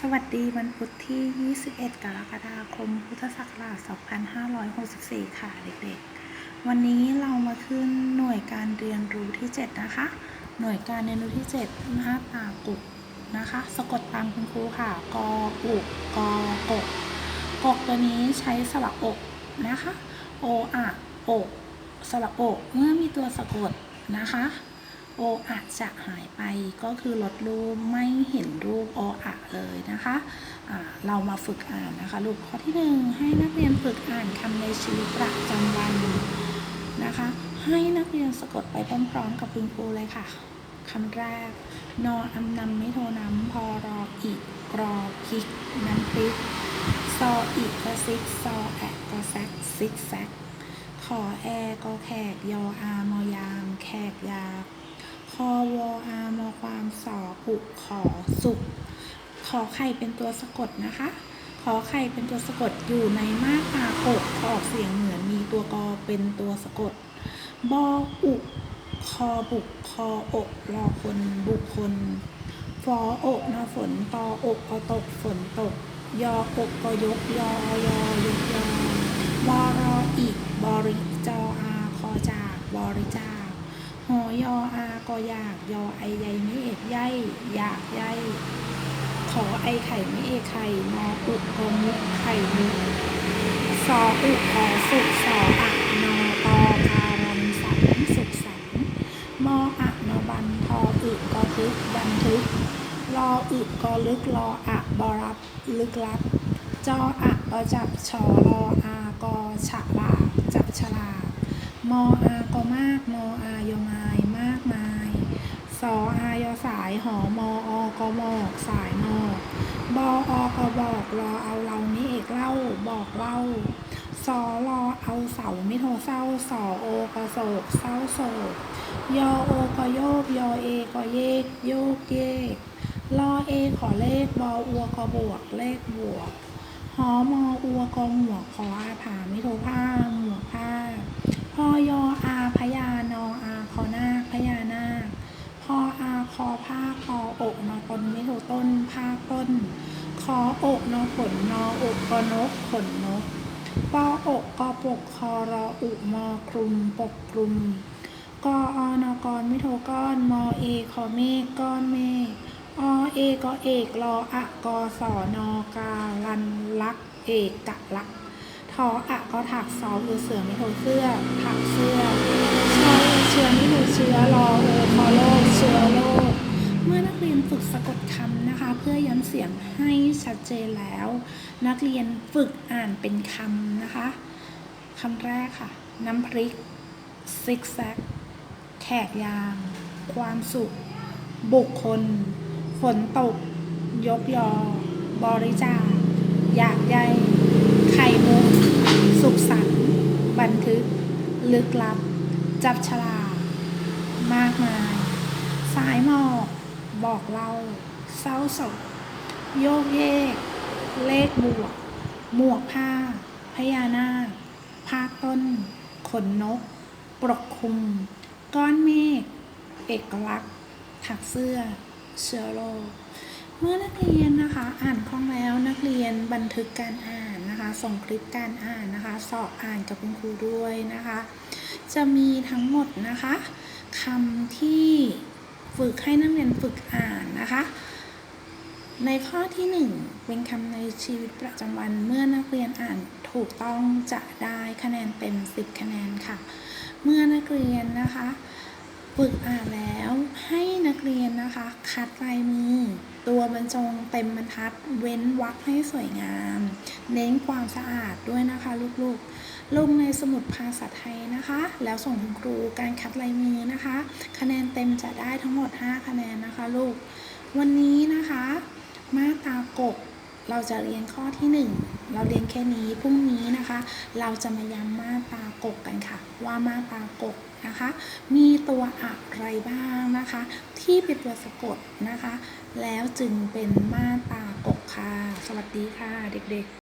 สวัสดีวันพุธที่ 21 กรกฎาคม พุทธศักราช 2564 ค่ะเด็กๆ วันนี้เรามาขึ้นหน่วยการเรียนรู้ที่ 7 นะคะ หน่วยการเรียนรู้ที่ 7 หน้าตากุกนะคะ สะกดตามคุณครูค่ะ กออุกกอกกกกตัวนี้ใช้สระอกนะคะ โออะอกสระอกเมื่อมีตัวสะกดนะคะ โออะจะหายไปก็คือลดรูปไม่เห็นรูปโออะเลยนะคะะเรามาฝึกอ่านนะคะลูกข้อที่หนึ่งให้นักเรียนฝึกอ่านคำในชีวิตประจำวันนะคะ ให้นักเรียนสะกดไปพร้อมๆกับคุณครูเลยค่ะคำแรก นออำนำไม่โทน้ำพอรออีกกรอพริกน้ำพริกซออีกกระซิกซอแอะกระแซกซิกแซกขอแอก็แขกยออามอยาม แขกยา คอวออามอความสออุขอสุกขอไข่เป็นตัวสะกดนะคะ ขอไข่เป็นตัวสะกดอยู่ในมาตราปกออกเสียงเหมือนมีตัวกอเป็นตัวสะกด บออุคอบุกคออกรอคนบุคคลฟออกนอฝนตออกก็ตกฝนตก ยออกก็ยกยอยอยกยอวอรออีกบริจออาคอจากบริจา ยออาก็อยากยอไอใยไม่เอกใยอยากใยขอไอไข่ไม่เอกไข่มออุกกมุกไข่มุกซออุกขอสุกสออะนอตอการันสันสุขสันมออะนอบันทออึกกอทึกบันทึกรออึกกอลึกรออะบอรับลึกลับจออะก็จับชอรออากอฉลาจับฉลา มออาก็มาก มออายอมายมากมายสออายอสายหอมออกอมอกสายมอกบออกอบอกรอเอาเรานี่เอกเล่าบอกเล่าสอรอเอาเสาไม่โทเศร้าสอโอกโศกเศร้าโศกยอโอกโยกยอเอกเยกโยกเยกลอเอขอเลขบออัวกบวกเลขบวกหอมออัวกหมวกขออาผาไม่โทผ้าหมวกผ้า พอยออาพยานออาคอนาคพญานาคพออาคอผ้าคออกนอตนไม่โทต้นผ้าต้นขออกนอขนนออกกนกขนนกปออกกอปกคอรออุมอคลุมปกคลุมกออนอกรม่โทก้อนมอเอคอเมฆก้อนเมฆอเอกอเอกรออะกอสอนอกาลันลักเอกกะลัก ทออะก็ถักเสาอือเสือไม่โทเสื้อ ถักเสื้อชอเชื้อไม่โทเชื้อรอโอคอโลกเชื้อโลกเมื่อนักเรียนฝึกสะกดคำนะคะ เพื่อย้ำเสียงให้ชัดเจนแล้ว นักเรียนฝึกอ่านเป็นคำนะคะคำแรกค่ะ น้ำพริกซิกแซกแขกยามความสุข บุคคล ฝนตก ยกยอ บริจาคอยากใย ลึกลับ จับฉลากมากมาย สายหมอก บอกเล่าเศร้าโศกโยกเยก เลขบวก หมวกผ้า พญานาคภาคต้น ขนนก ปกคลุม ก้อนเมฆ เอกลักษณ์ ถักเสื้อ เชื้อโรเมื่อนักเรียนนะคะ อ่านคล่องแล้วนักเรียนบันทึกการอ่าน นะคะส่งคลิปการอ่านนะคะ สอบอ่านกับคุณครูด้วยนะคะ จะมีทั้งหมดนะคะคำที่ฝึกให้นักเรียนฝึกอ่านนะคะ ในข้อที่ 1 เป็นคำในชีวิตประจำวันเมื่อนักเรียนอ่านถูกต้องจะได้คะแนนเต็ม 10 คะแนนค่ะ เมื่อนักเรียนนะคะ ฝึกอ่านแล้วให้นักเรียนนะคะ คัดลายมือ ตัวบรรจงเต็มบรรทัด เว้นวรรคให้สวยงาม เน้นความสะอาดด้วยนะคะลูกๆ ลงในสมุดภาษาไทยนะคะ แล้วส่งคุณครูการคัดลายมือนะคะ คะแนนเต็มจะได้ทั้งหมด 5 คะแนนนะคะลูก วันนี้นะคะ มาตากบเราจะเรียนข้อที่ 1 เราเรียนแค่นี้พรุ่งนี้นะคะ เราจะมาย้ำมาตากบกันค่ะ ว่ามาตากบ นะคะ มีตัวอะไรบ้างนะคะ ที่เป็นตัวสะกดนะคะ แล้วจึงเป็นมาตากกค่ะ สวัสดีค่ะเด็กๆ